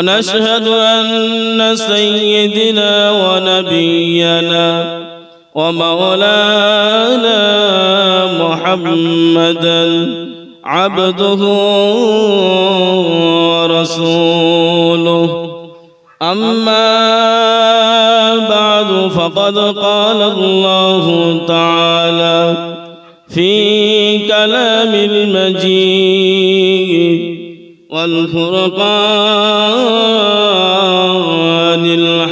ونشهد أن سيدنا ونبينا ومولانا محمدا عبده ورسوله. أما بعد فقد قال الله تعالى في كلام المجيد والفرقان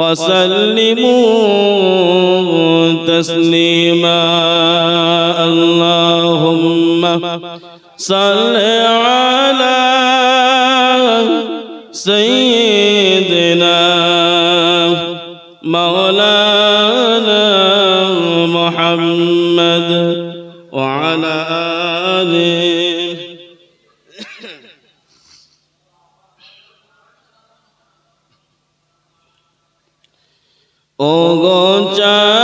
وسلموا تسليما. اللهم صل على سيدنا ও গো চাঁদ।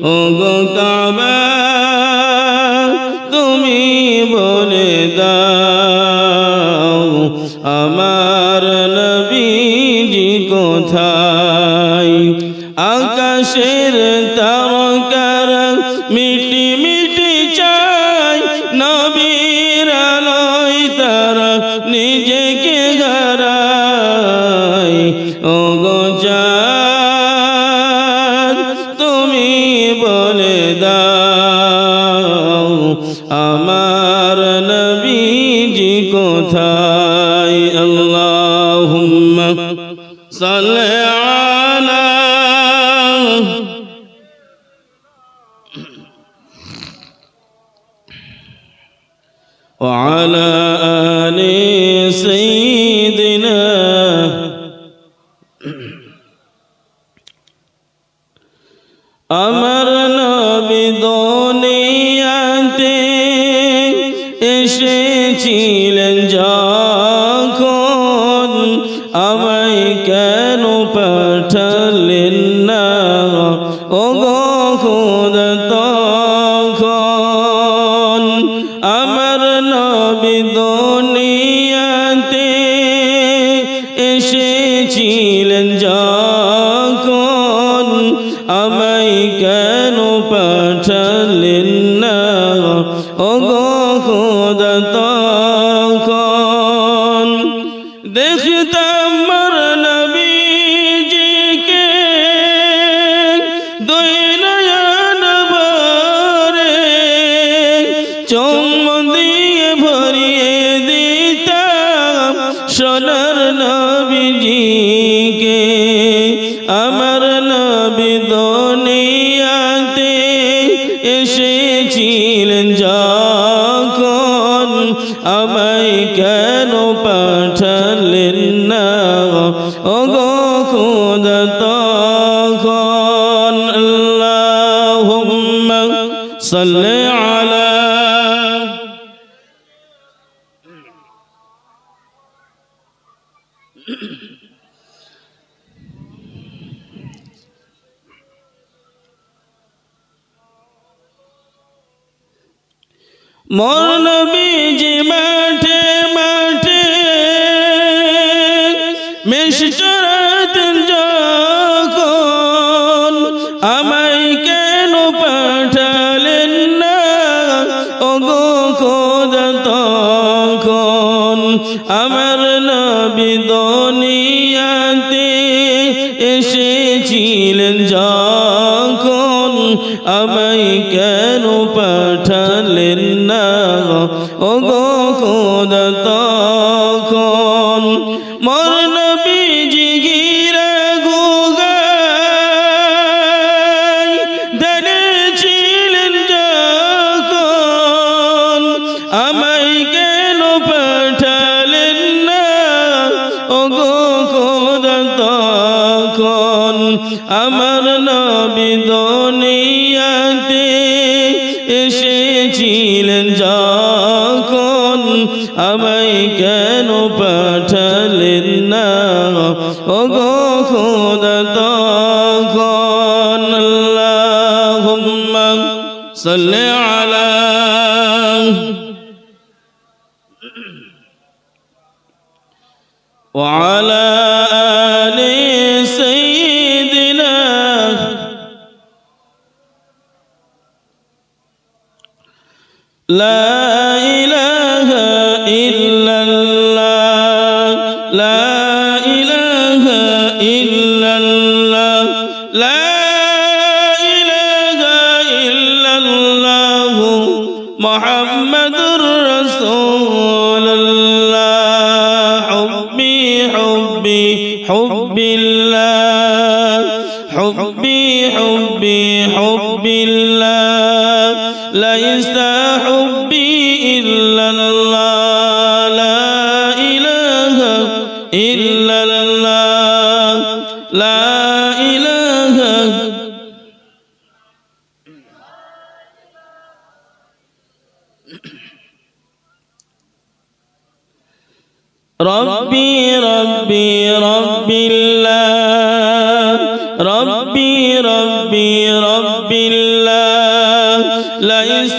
কোথায় ও গো কাবা তুমি বলে দাও আমার নবীজি কোথায়? আকাশের তারকার وعلى آل سيدنا. আমার নবী দুনিয়াতে এসেছি মন বীজ মাঠে মাঠে মেষ চড়াতেন যখন আমায় কেন পাঠালেন না? ওগো খোদা, তখন আমার নবী দুনিয়াতে এসেছিলেন যখন আমায় কেন পাঠালেন তখন ছিলেন আমায় কেন পাঠালেন না? তখন আমার নবী দুনিয়াতে এসেছিলেন যা ও গো ليس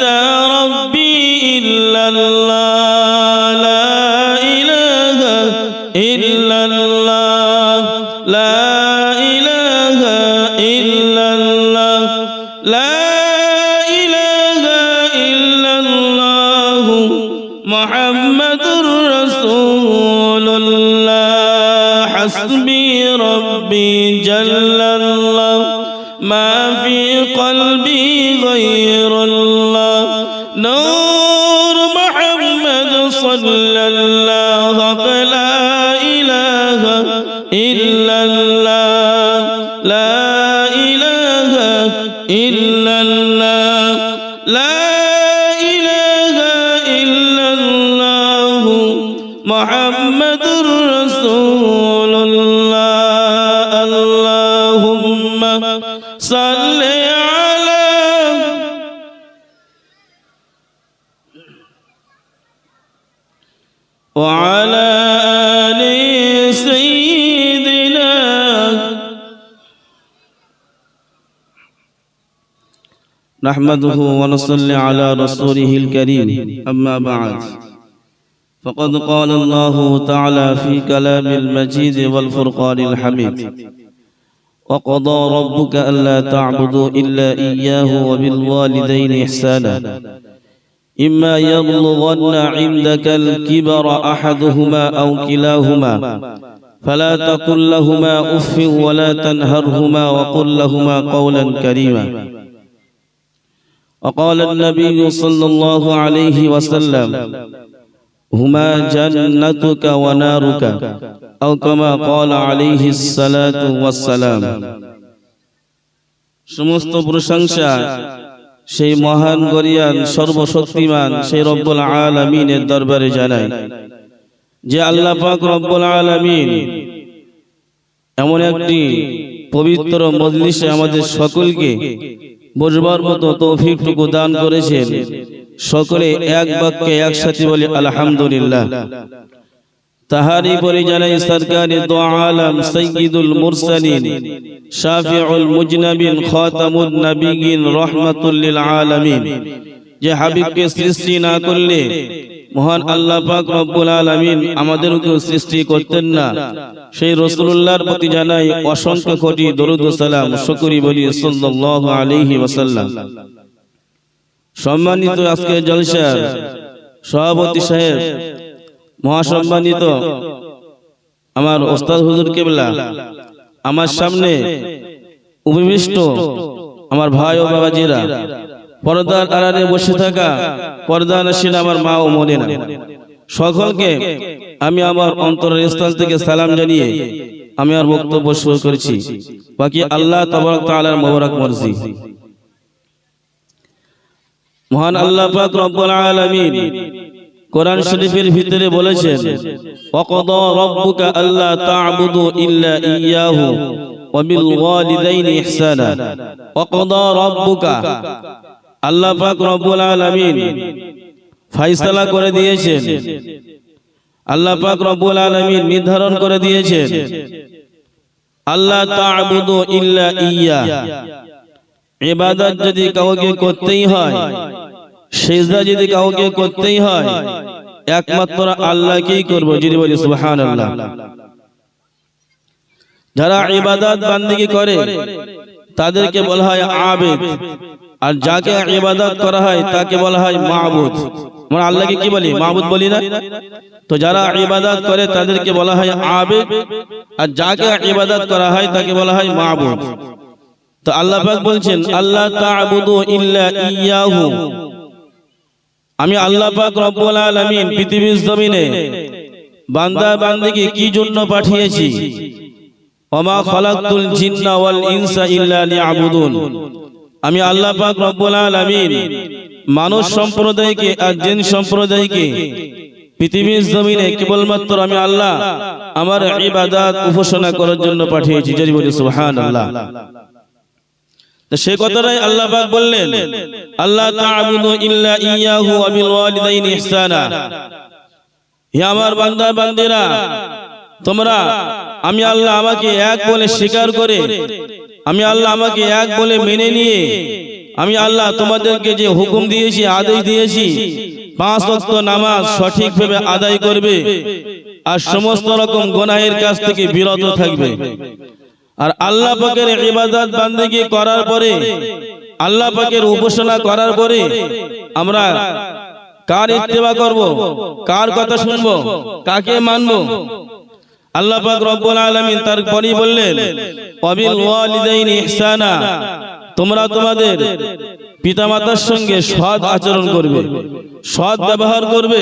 محمد رسول الله. اللهم صل على وعلى آل سيدنا نحمده ونصلي على رسوله الكريم. أما بعد. فقد قال الله تعالى في كلام المجيد والفرقان الحميد. وقضى ربك ألا تعبدوا إلا إياه وبالوالدين إحسانا. إما يبلغن عندك الكبر أحدهما أو كلاهما فلا تقل لهما أف ولا تنهرهما وقل لهما قولا كريما. وقال النبي صلى الله عليه وسلم هما جنتك ونارك أو كما قال عليه الصلاة والسلام সমস্ত প্রশংসা সেই মহান গরিয়ান সর্বশক্তিমান সেই রব্বুল আলামিনের দরবারে জানাই যে আল্লাহ পাক রব্বুল আলামিন এমন একটি পবিত্র মজলিসে আমাদের সকলকে বসবার মতো তৌফিকটুকু দান করেছেন সকলে এক বাক্যে একসাথে বলি, আলহামদুলিল্লাহ। তাহারি পরে জানাই সরকারি দো আলম সৈয়দুল মুরসালিন, শাফিউল মুজনাবিন, খাতামুন নবিয়িন রহমাতুল আলামিন। যে হাবিবকে সৃষ্টি না করলে মহান আল্লাহ পাক রব্বুল আলামিন আমাদেরকে সৃষ্টি করতেন না। সেই রাসূলুল্লাহর প্রতি জানাই অসংখ্য কোটি দরুদ ও সালাম শুকরি বলি সাল্লাল্লাহু আলাইহি ওয়াসাল্লাম। সম্মানিত আজকে জলসার সভাপতি সাহেব, মহাসম্মানিত আমার ওস্তাদ হুজুর কেবলা, আমার সামনে উপবিষ্ট আমার ভাই ও বাবাজিরা, পর্দার আড়ালে বসে থাকা পর্দা নাসিন আমার মা ও মনে না সকলকে আমি আমার অন্তরের স্থান থেকে সালাম জানিয়ে আমি আর বক্তব্য শুরু করেছি। বাকি আল্লাহ তাবারক তাআলার মোবারক মর্জি। মহান আল্লাহ পাক রব্বুল আলামিন কোরআন শরীফের ভিতরে বলেছেন, ওয়াকাদা রাব্বুকা আল্লা তা'বুদু ইল্লা ইয়াহু ওয়া বিল ওয়ালিদাইনি ইহসানা। ওয়াকাদা রাব্বুকা, আল্লাহ পাক রব্বুল আলামিন ফয়সালা করে দিয়েছেন। আল্লাহ পাক রব্বুল আলামিন নির্ধারণ করে দিয়েছেন আল্লাহ তা'বুদু ইল্লা ইয়া। ইবাদত যদি কাউকে করতেই হয় সেজদা যদি কাউকে করতেই হয় একমাত্র আল্লাহকেই করব যদি বলি সুবহানাল্লাহ। যারা ইবাদত বান্দিগি করে তাদেরকে বলা হয় আবেদ। আর যাকে ইবাদত করা হয় তাকে বলা হয় মাবুদ। আমরা আল্লাহকে কি বলি মাবুদ বলি না? তো যারা ইবাদত করে তাদেরকে বলা হয় আবেদ। আর যাকে ইবাদত করা হয় তাকে বলা হয় মাবুদ। তো আল্লাহ পাক বলছেন আল্লাহ তা'বুদু ইল্লা ইয়াহু। আমি আল্লাহ পাক রব্বুল আলামিন পৃথিবীর জমিনে বান্দা বান্দিকে কি জন্য পাঠিয়েছি? ওমা খালাকতুল জিন্না ওয়াল ইনসা ইল্লা লিয়াবুদুন। আমি আল্লাহ পাক রব্বুল আলামিন মানুষ সম্প্রদায়কে আর জিন সম্প্রদায়কে পৃথিবীর জমিনে কেবলমাত্র আমি আল্লাহ আমার ইবাদত উপাসনা করার জন্য পাঠিয়েছি। যদি বলি সুবহানাল্লাহ। সে কথাটাই আল্লাহ পাক বললেন আল্লাহ তা'বুদু ইল্লা ইয়াহু ওয়া বিল ওয়ালিদাইনি ইহসানা। হে আমার বান্দা, বান্দিরা, তোমরা, আমি আল্লাহ আমাকে এক বলে স্বীকার করে, আমি আল্লাহ আমাকে এক বলে মেনে নিয়ে, আমি আল্লাহ তোমাদেরকে যে হুকুম দিয়েছি, আদেশ দিয়েছি, পাঁচ ওয়াক্ত নামাজ সঠিকভাবে আদায় করবে, আর সমস্ত রকম গুনাহের কাছ থেকে বিরত থাকবে। আর আল্লাহ পাকের ইবাদত বান্দেগি করার পরে, আল্লাহ পাকের উপাসনা করার পরে আমরা কার ইত্তেবা করব, কার কথা শুনব, কাকে মানব? আল্লাহ পাক রব্বুল আলামিন তারপরেই বললেন ওয়াবিল ওয়ালিদাইনি ইহসানা তোমরা তোমাদের পিতামাতার সঙ্গে সৎ আচরণ করবে, সৎ ব্যবহার করবে।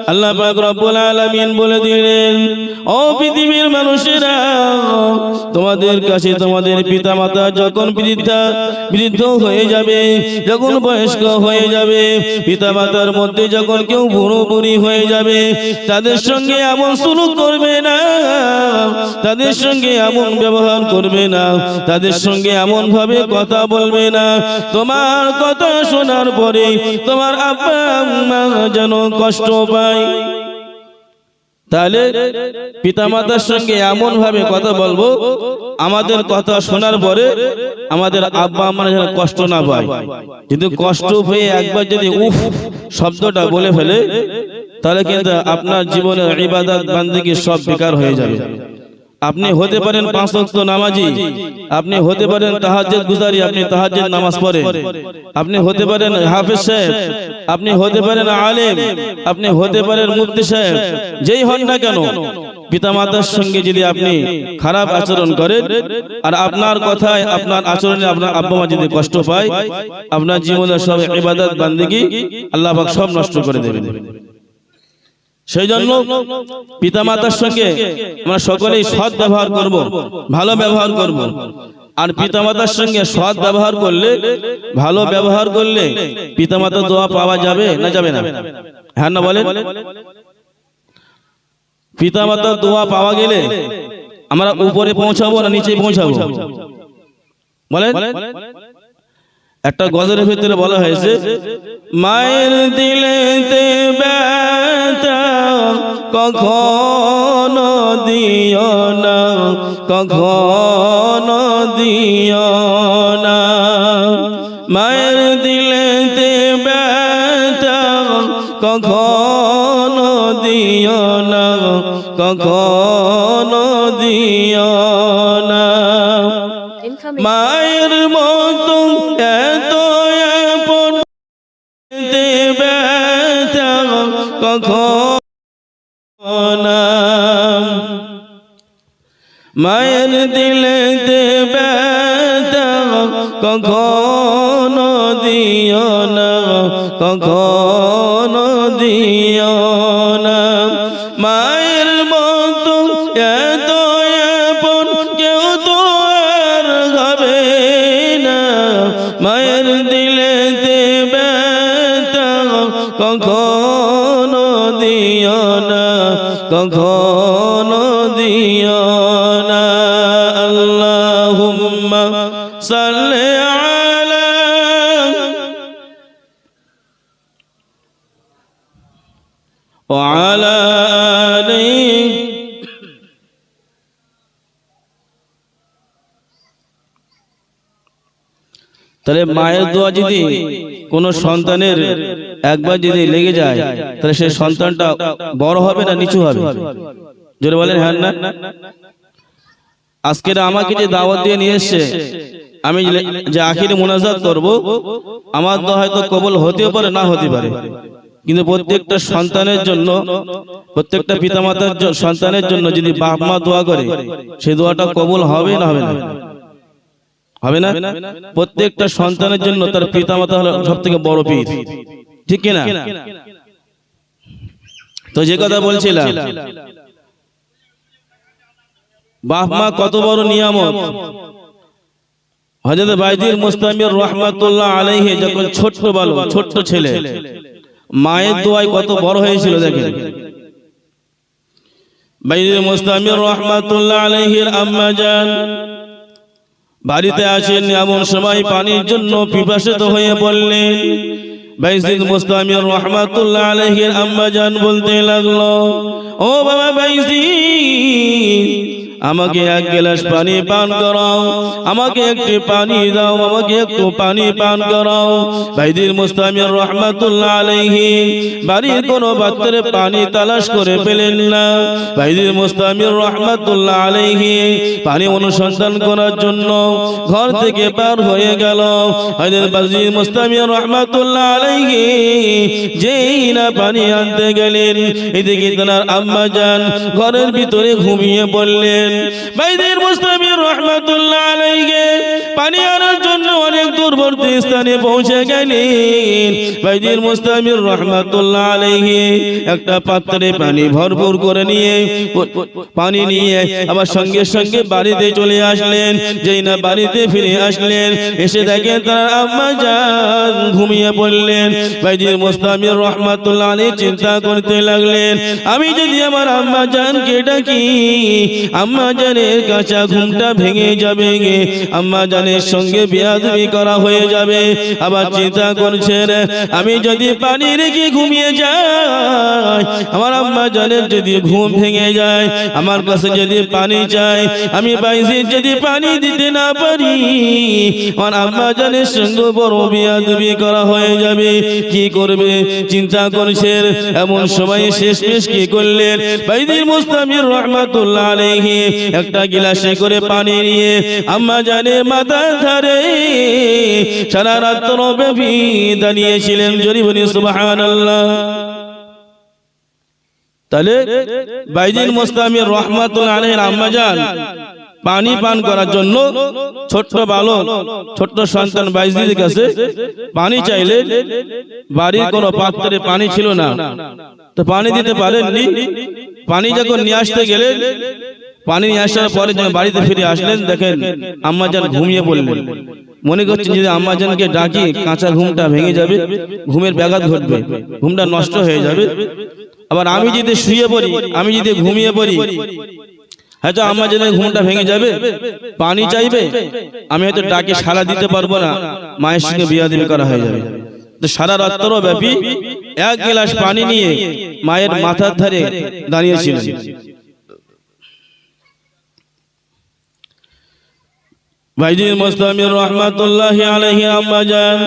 আল্লাহ পাক রব্বুল আলামিন বলে দিলেন, ও পৃথিবীর মানুষেরা, তোমাদের কাছে তোমাদের পিতামাতা যখন বৃদ্ধা, বৃদ্ধ হয়ে যাবে, যখন বয়স্ক হয়ে যাবে, পিতামাতার মধ্যে যখন কেউ বুড়ো বুড়ি হয়ে যাবে, তাদের সঙ্গে এমন শুরু করবে না, তাদের সঙ্গে এমন ব্যবহার করবে না, তাদের সঙ্গে এমন ভাবে কথা বলবে না। তোমার কথা শোনার পরে তোমার আব্বা আম্মা যেন কষ্ট পায় তাহলে পিতামাতার সঙ্গে এমন ভাবে কথা বলব, আমাদের কথা শোনার পরে আমাদের আব্বা আমরা যেন কষ্ট না পায়। কিন্তু কষ্ট হয়ে একবার যদি উফ শব্দটা বলে ফেলে, তাহলে কিন্তু আপনার জীবনের ইবাদত বান্দিকে সব বেকার হয়ে যাবে। আপনি হতে পারেন পাঁচ ওয়াক্ত নামাজি। আপনি হতে পারেন তাহাজ্জুদ গুজারি আপনি তাহাজ্জুদ নামাজ পড়েন। আপনি হতে পারেন হাফেজ সাহেব আপনি হতে পারেন আলেম। আপনি হতে পারেন মুফতি সাহেব যেই হন না কেন পিতামাতার সঙ্গে যদি আপনি খারাপ আচরণ করেন আর আপনার কথায় আপনার আচরণে আপনার আব্বা মা যদি কষ্ট পায় আপনার জীবনের সব ইবাদত বান্দিগি আল্লাহ পাক সব নষ্ট করে দেবেন। সেই জন্য পিতামাতার সঙ্গে আমরা সকলেই সৎ ব্যবহার করব, ভালো ব্যবহার করব। আর পিতামাতার সঙ্গে সৎ ব্যবহার করলে, ভালো ব্যবহার করলে পিতামাতার দোয়া পাওয়া যাবে না যাবে না? হ্যাঁ না বলেন? পিতামাতার দোয়া পাওয়া গেলে আমরা উপরে পৌঁছাবো না নিচে পৌঁছাবো? বলেন? একটা গজলের ভিতরে বলা হয়েছে, মায়ের দিলেতে ব্যথা কখনো দিও না কখনো দিও না মায়ের দিলেতে ব্যথা কখনো দিও না কখনো দিও না. মায়ের মতো এত আপন কখন মায়ের দিলে দেবে কখনো দিও না কখনো দিও তাহলে মায়ের দোয়া যদি কোন সন্তানের একবার যদি লেগে যায় তাহলে সেই সন্তানটা বড় হবে না নিচু হবে? জোরে বলেন হ্যাঁ না? আজকের আমাকে যে দাওয়াত দিয়ে নিয়ে এসছে আমি যে- আখিরে মোনাজাত করব আমার দোয়া হয়তো কবল হতেও পারে না হতে পারে। কিন্তু প্রত্যেকটা সন্তানের জন্য প্রত্যেকটা পিতামাতার সন্তানের জন্য যদি বাপ মা দোয়া করে সেই দোয়াটা কবল হবে না হবে না? হবে না? প্রত্যেকটা সন্তানের জন্য তার পিতামাতা হলো সব থেকে বড় পীর। ঠিক কিনা? তো যে কথা বলছিলাম বাপ মা কত বড় নিয়ামত। হযরত বাইদির মুস্তামির রহমাতুল্লাহ আলাইহি যখন ছোট্ট বালক ছোট্ট ছেলে মায়ের দোয়ায় কত বড় হয়েছিল দেখেন? বাইদির মুস্তামির রহমাতুল্লাহ আলাইহির আম্মা জান বাড়িতে আসেন এমন সময় পানির জন্য পিপাসিত হয়ে বললেন বাইজিদ মুস্তামির রহমাতুল্লাহ আলাইহির আম্মা জান বলতে লাগল ও বাবা বাইজিদ আমাকে এক গ্লাস পানি পান করাও। আমাকে একটি পানি দাও আমাকে একটু পানি পান করাও। বাইদির মুস্তামির রহমাতুল্লাহ আলাইহি বাড়ির কোনো পাত্রে পানি তালাশ করে পেলেন না। বাইদির মুস্তামির রহমাতুল্লাহ আলাইহি পানি অনুসন্ধান করার জন্য ঘর থেকে পার হয়ে গেল। হযরত বাজির মুস্তামির রহমাতুল্লাহ আলাইহি যেই না পানি আনতে গেলেন এদিকে তার আম্মা যান ঘরের ভিতরে ঘুমিয়ে পড়লেন। বাইদির মুস্তামির রহমাতুল্লাহ আলাইহি, পানি আনার জন্য অনেক দূরবর্তী স্থানে পৌঁছে গেলেন। বাইজির মুস্তামির রহমাতুল্লাহ আলাইহি, একটা পাত্রে পানি ভরপুর করে নিয়ে, পানি নিয়ে আবার সঙ্গে সঙ্গে বাড়িতে চলে আসলেন। যেই না বাড়িতে ফিরে আসলেন, এসে দেখেন তার আম্মা যান ঘুমিয়ে পড়লেন। বাইজির মুস্তামির রহমাতুল্লাহ আলাইহি চিন্তা করতে লাগলেন, আমি যদি আমার আম্মা জানকে ডাকি, আম্মা জানের কাঁচা ঘুমটা ভেঙে যাবে গে। আম্মা জানের সঙ্গে বিয়াদবি করা হয়ে যাবে। আবার চিন্তা করছেন আমি যদি পানি রেখে ঘুমিয়ে যাই আমার আম্মা জানের যদি ঘুম ভেঙে যায় আমার কাছে যদি পানি চাই আমি বাইসে যদি পানি দিতে না পারি আমার আম্মা জানের সঙ্গে বড় বিয়াদবি করা হয়ে যাবে। কি করবে? চিন্তা করছেন এমন সময় শেষ পেশ কি করলেন? বাইদির মুস্তামির রহমাতুল্লাহ আলাইহি একটা গিলাসে করে পানি নিয়ে আম্মা মাথা সারা রাত্র দাঁড়িয়েছিলেন জরি বলি সুবহানাল্লাহ। তাহলে বাইদিন মুস্তামির রহমাতুল্লাহ আলাইহির আম্মা পানি পান করার জন্য ছোট্ট বালক, ছোট্ট সন্তান বাইজিদের কাছে পানি চাইলে বাড়ির কোনো পাত্রে পানি ছিল না। তো পানি দিতে পারেননি। পানি যখন নিয়ে আসতে গেলেন পানি নিয়ে আসার পরে যখন বাড়িতে ফিরে আসলেন, দেখেন আম্মাজান ঘুমিয়ে পড়লেন। মনে করছেন যদি আম্মাজানকে ডাকি, কাঁচা ঘুমটা ভেঙে যাবে, ঘুমের ব্যাঘাত ঘটবে, ঘুমটা নষ্ট হয়ে যাবে। আবার আমি যদি শুয়ে পড়ি, আমি যদি ঘুমিয়ে পড়ি, হয়তো আমার জন্য ঘুমটা ভেঙে যাবে, পানি চাইবে, আমি হয়তো ডাকে সারা দিতে পারব না, মায়ের সঙ্গে বিয়া দিবে করা হয়ে যাবে। তো সারা রাত্র ব্যাপী এক গ্লাস পানি নিয়ে মায়ের মাথার ধারে দাঁড়িয়েছিলেন। ভাইজির রহমাতুল্লাহ আলাইহি আম্মা জান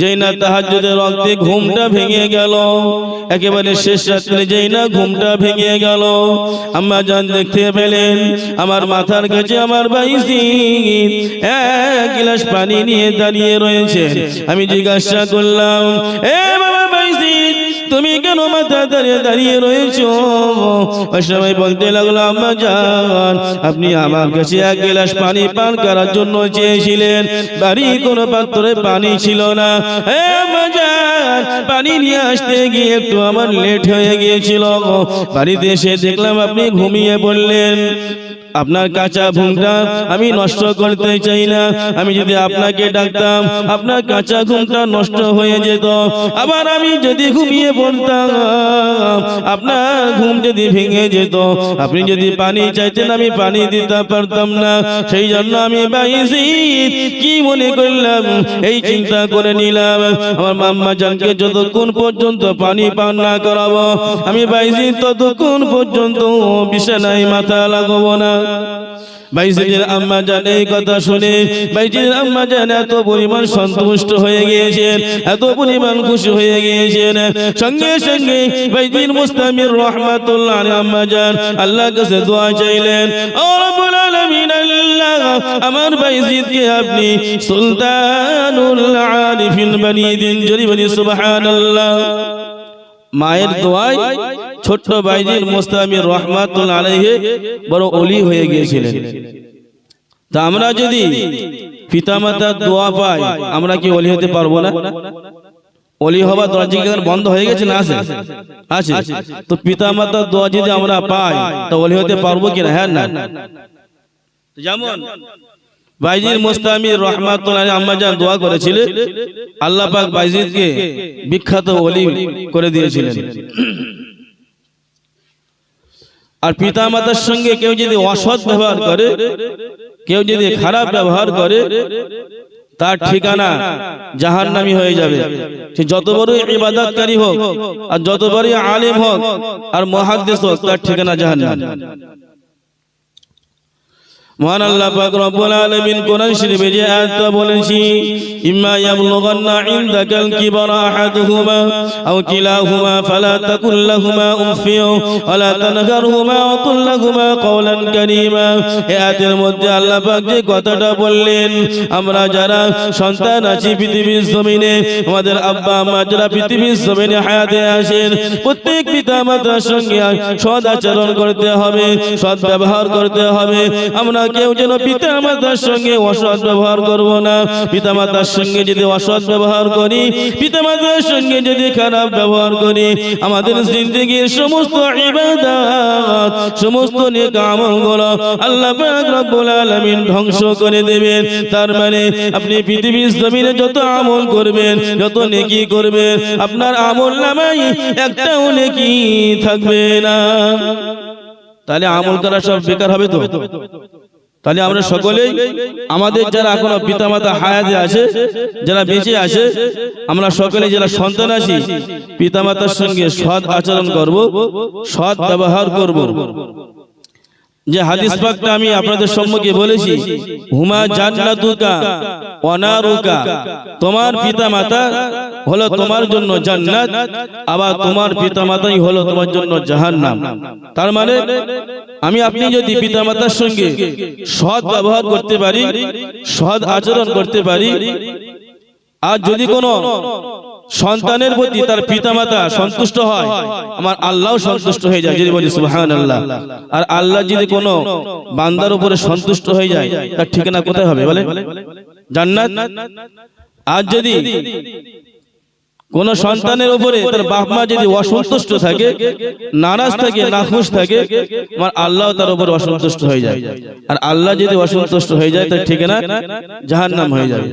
যেই না ঘুমটা ভেঙে গেল, একেবারে শেষ যেই না ঘুমটা ভেঙে গেল। দেখতে পেলেন, আমার মাথার কাছে আমার বাইজি এক গ্লাস পানি নিয়ে দাঁড়িয়ে রয়েছে। আমি জিজ্ঞাসা করলাম, এ তুমি কেন মাথা দাঁড়িয়ে দাঁড়িয়ে রয়েছো? সময় বলতে লাগল, আম্মা জান, আপনি আমার কাছে এক গ্লাস পানি পান করার জন্য চেয়েছিলেন। বাড়ির কোনো পাত্রে পানি ছিল না। হে আম্মা পানি নিয়ে আসতে গিয়ে একটু আমার লেট হয়ে গিয়েছিল বাড়িতে এসে দেখলাম আপনি ঘুমিয়ে পড়লেন। আপনার কাঁচা ঘুমটা আমি নষ্ট করতে চাই না। আমি যদি আপনাকে ডাকতাম আপনার কাঁচা ঘুমটা নষ্ট হয়ে যেত। আবার আমি যদি ঘুমিয়ে পড়তাম আপনার ঘুম যদি ভেঙে যেত। আপনি যদি পানি চাইতেন আমি পানি দিতে পারতাম না। সেই জন্য আমি বাইছি কি মনে করলাম? এই চিন্তা করে নিলাম। আমার মাম্মা জানকে যতক্ষণ পর্যন্ত পানি পান না করাবো আমি বাইছি ততক্ষণ পর্যন্ত বিছানায় মাথা লাগাবো না বাইজিদের আম্মা জান এই কথা শুনে বাইজিদের আম্মা জান এত পরিমাণ সন্তুষ্ট হয়ে গিয়েছেন এত পরিমাণ খুশি হয়ে গিয়েছেন। সঙ্গে সঙ্গে বাইজির মুস্তামির রহমাতুল্লাহ আম্মা জান আল্লাহর কাছে দোয়া চাইলেন ও রব্বুল আলামিন আল্লাহ আমার বাইজিদকে আপনি সুলতানুল আরিফিন বানিয়ে দিন জরি বলি সুবহানাল্লাহ। মায়ের দোয়ায় ছোট্ট বাইজির মুস্তামির রহমাতুল আলাইহি বড় অলি হয়ে গিয়েছিলেন। তা আমরা যদি পিতামাতার দোয়া পাই, আমরা কি অলি হতে পারব না? অলি হবার দরজা বন্ধ হয়ে গেছে না আছে? আছে। তো পিতামাতার দোয়া যদি আমরা পাই, তো অলি হতে পারব কিনা হ্যাঁ না? যেমন বাইজির মুস্তামির রহমাতুল্লাহ আম্মা জান দোয়া করেছিলেন, আল্লাহ পাক বাইজিদকে বিখ্যাত ওলি করে দিয়েছিলেন। আর পিতা মাতার সঙ্গে কেউ যদি অসৎ ব্যবহার করে, কেউ যদি খারাপ ব্যবহার করে, তার ঠিকানা জাহান নামি হয়ে যাবে। সে যত বড়ই ইবাদতকারী হোক আর যত বড়ই আলেম হোক আর মহাদ্দেশ হোক, তার ঠিকানা জাহান্নাম। মহান আল্লাহ পাক রব্বুল আলামিন কোরআন শরীফে যে আয়াতটা বলেছি, ইম্মা ইয়াবলুগান্না ইনদাকাল আহাদুহুমা আও কিলাহুমা ফালা তাকুল লাহুমা ওয়ালা তানহারহুমা ওয়া কুল লাহুমা কওলান কারীমা। এই আয়াতের মধ্যে আল্লাহ পাক যে কথাটা বললেন, আমরা যারা সন্তান আছি পৃথিবীর জমিনে, আমাদের আব্বা, আম্মা যারা পৃথিবীর জমিনে হায়াতে আছেন প্রত্যেক পিতা মাতার সঙ্গে সদ করতে হবে সৎ ব্যবহার করতে হবে। আমরা কেউ যেন পিতা মাতার সঙ্গে অসৎ ব্যবহার করব না। পিতা মাতার সঙ্গে যদি অসৎ ব্যবহার করি পিতা মাতার সঙ্গে যদি খারাপ ব্যবহার করি, আমাদের জিন্দগির সমস্ত সমস্ত ধ্বংস করে দেবেন। তার মানে আপনি পৃথিবীর জমিনে যত আমল করবেন, যত নেকি করবেন, আপনার আমল নামাই একটাও নেকি থাকবে না। তাহলে আমল করা সব বেকার হবে তো? তাহলে আমরা সকলেই আমাদের যারা এখনও পিতামাতা হায়াতে আছে যারা বেঁচে আছে আমরা সকলে যারা সন্তান আছি পিতামাতার সঙ্গে সৎ আচরণ করব সৎ ব্যবহার করব। যে হাদিস পাকটা আমি আপনাদের সম্মুখে বলেছি হুমা জান্নাতুকা অনারুকা তোমার পিতা মাতা হলো তোমার জন্য জান্নাত আবার তোমার পিতা মাতাই হলো তোমার জন্য জাহান্নাম। তার মানে আমি আপনি যদি পিতা মাতার সঙ্গে সৎ ব্যবহার করতে পারি সৎ আচরণ করতে পারি আর যদি কোনো সন্তানের প্রতি তার পিতামাতা সন্তুষ্ট হয় আমার আল্লাহ সন্তুষ্ট হয়ে যায় যদি বলি সুবহান আল্লাহ আর আল্লাহ যদি কোনো বান্দার উপরে সন্তুষ্ট হয়ে যায় তার ঠিকানা কোথায় হবে বলে জান্নাত? আর যদি কোন সন্তানের উপরে তার বাপ মা যদি অসন্তুষ্ট থাকে নারাজ থাকে নাখুশ থাকে আমার আল্লাহ তার উপর অসন্তুষ্ট হয়ে যায়। আর আল্লাহ যদি অসন্তুষ্ট হয়ে যায় তার ঠিকানা জাহান্নাম হয়ে যাবে।